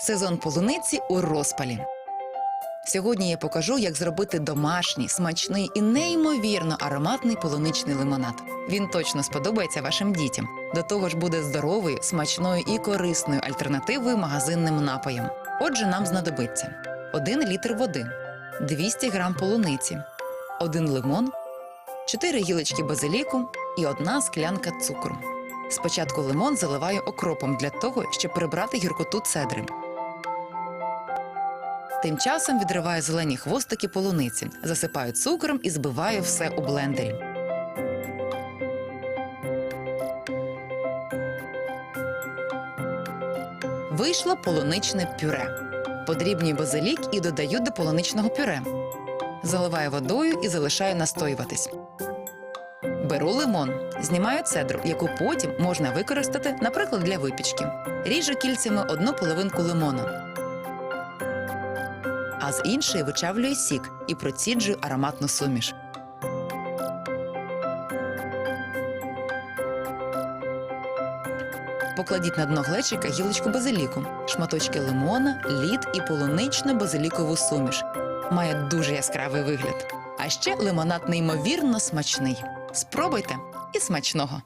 Сезон полуниці у розпалі. Сьогодні я покажу, як зробити домашній, смачний і неймовірно ароматний полуничний лимонад. Він точно сподобається вашим дітям. До того ж буде здоровою, смачною і корисною альтернативою магазинним напоям. Отже, нам знадобиться 1 літр води, 200 грам полуниці, 1 лимон, 4 гілочки базиліку і 1 склянка цукру. Спочатку лимон заливаю окропом для того, щоб прибрати гіркоту цедри. Тим часом відриваю зелені хвостики полуниці, засипаю цукром і збиваю все у блендері. Вийшло полуничне пюре. Подрібнюю базилік і додаю до полуничного пюре. Заливаю водою і залишаю настоюватись. Беру лимон, знімаю цедру, яку потім можна використати, наприклад, для випічки. Ріжу кільцями одну половинку лимона а з іншої вичавлюю сік і проціджую ароматну суміш. Покладіть на дно глечика гілочку базиліку, шматочки лимона, лід і полунично базилікову суміш. Має дуже яскравий вигляд. А ще лимонад неймовірно смачний. Спробуйте і смачного!